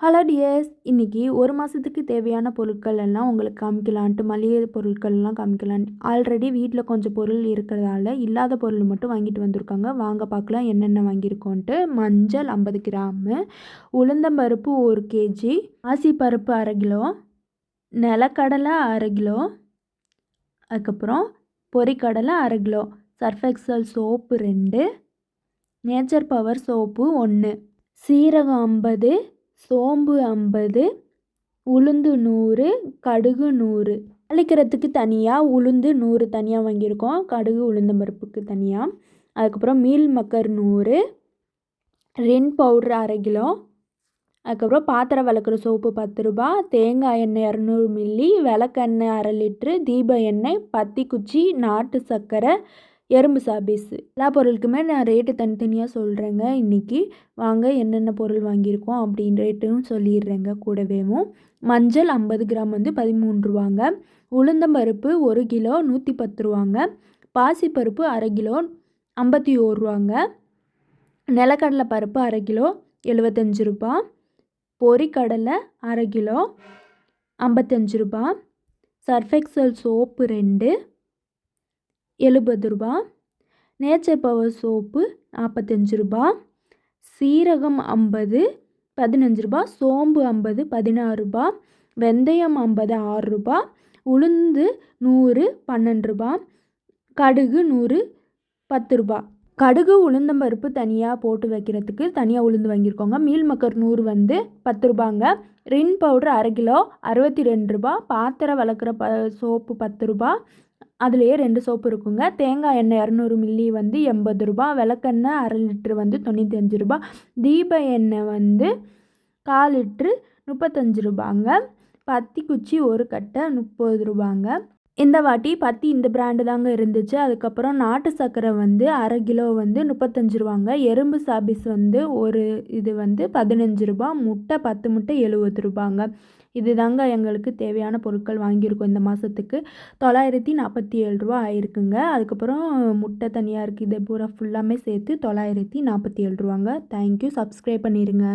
Hello tears இன்றைக்கி ஒரு மாதத்துக்கு தேவையான பொருட்கள் எல்லாம் உங்களுக்கு காமிக்கலான்ட்டு மளிகை பொருட்கள்லாம் காமிக்கலான்ட்டு ஆல்ரெடி வீட்டில் கொஞ்சம் பொருள் இருக்கிறதால இல்லாத பொருள் மட்டும் வாங்கிட்டு வந்திருக்காங்க. வாங்க பார்க்கலாம் என்னென்ன வாங்கியிருக்கோன்ட்டு. மஞ்சள் ஐம்பது கிராமு உளுந்தம்பருப்பு ஒரு கேஜி ஆசிப்பருப்பு அரை கிலோ நிலக்கடலை அரை கிலோ அதுக்கப்புறம் பொரிக்கடலை அரை கிலோ சர்ஃபெக்சல் சோப்பு ரெண்டு நேச்சர் பவர் சோப்பு ஒன்று சீரகம் ஐம்பது சோம்பு ஐம்பது உளுந்து நூறு கடுகு நூறு. தாளிக்கிறதுக்கு தனியாக உளுந்து நூறு தனியாக வாங்கியிருக்கோம். கடுகு உளுந்தம்பருப்புக்கு தனியாக அதுக்கப்புறம் மீல் மக்கர் நூறு ரின் பவுட்ரு அரை கிலோ. அதுக்கப்புறம் பாத்திரம் விளக்குற சோப்பு பத்து ரூபா தேங்காய் எண்ணெய் இரநூறு மில்லி விளக்கெண்ணெய் அரை லிட்ரு தீப எண்ணெய் பத்தி குச்சி நாட்டு சர்க்கரை எறும்பு சாபீஸு எல்லா பொருளுக்குமே நான் ரேட்டு தனித்தனியாக சொல்கிறேங்க இன்றைக்கி வாங்க என்னென்ன பொருள் வாங்கியிருக்கோம் அப்படின்னு ரேட்டும் சொல்லிடுறேங்க கூடவேவும் மஞ்சள் ஐம்பது கிராம் வந்து பதிமூணு ரூபாங்க. உளுந்தம்பருப்பு ஒரு கிலோ நூற்றி பத்து ரூபாங்க. பாசிப்பருப்பு அரை கிலோ ஐம்பத்தி ஓருவாங்க நிலக்கடலை பருப்பு அரை கிலோ எழுபத்தஞ்சு ரூபா. பொரிக்கடலை அரை கிலோ ஐம்பத்தஞ்சு ரூபா. சர்ஃபெக்சல் சோப்பு ரெண்டு. எழுபது ரூபா. நேச்சர் பவர் சோப்பு நாற்பத்தஞ்சு ரூபா. சீரகம் ஐம்பது பதினஞ்சு ரூபா. சோம்பு ஐம்பது பதினாறு ரூபா. வெந்தயம் ஐம்பது ஆறு ரூபா. உளுந்து நூறு பன்னெண்டு ரூபா. கடுகு நூறு பத்து ரூபா. கடுகு உளுந்தம்பருப்பு தனியாக போட்டு வைக்கிறதுக்கு தனியாக உளுந்து வாங்கியிருக்கோங்க. மீல் மக்கர் நூறு வந்து பத்து ரூபாங்க. ரின் பவுடர் அரை கிலோ அறுபத்தி ரெண்டு ரூபா. பாத்திரம் வளர்க்குற ப சோப்பு பத்து ரூபா. அதுலேயே ரெண்டு சோப்பு இருக்குங்க. தேங்காய் எண்ணெய் இரநூறு மில்லி வந்து எண்பது ரூபா விளக்கெண்ணெய் அரை லிட்ரு வந்து தொண்ணூற்றி ரூபா தீப எண்ணெய் வந்து கால் லிட்ரு முப்பத்தஞ்சு ரூபாங்க. பத்தி குச்சி ஒரு கட்டை முப்பது ரூபாங்க. இந்த வாட்டி பத்தி இந்த பிராண்டு தாங்க இருந்துச்சு. அதுக்கப்புறம் நாட்டு சர்க்கரை வந்து அரை கிலோ வந்து முப்பத்தஞ்சு ரூபாங்க. எறும்பு சாபிஸ் வந்து ஒரு இது வந்து பதினஞ்சு ரூபா முட்டை பத்து முட்டை எழுபது ரூபாங்க. இது தாங்க எங்களுக்கு தேவையான பொருட்கள் வாங்கியிருக்கோம் இந்த மாதத்துக்கு தொள்ளாயிரத்தி நாற்பத்தி ஏழு ரூபா ஆயிருக்குங்க. அதுக்கப்புறம் முட்டை தனியாக இருக்குது இதை பூரா ஃபுல்லாமே சேர்த்து தொள்ளாயிரத்தி நாற்பத்தி ஏழு ரூபாங்க தேங்க்யூ சப்ஸ்கிரைப் பண்ணிடுங்க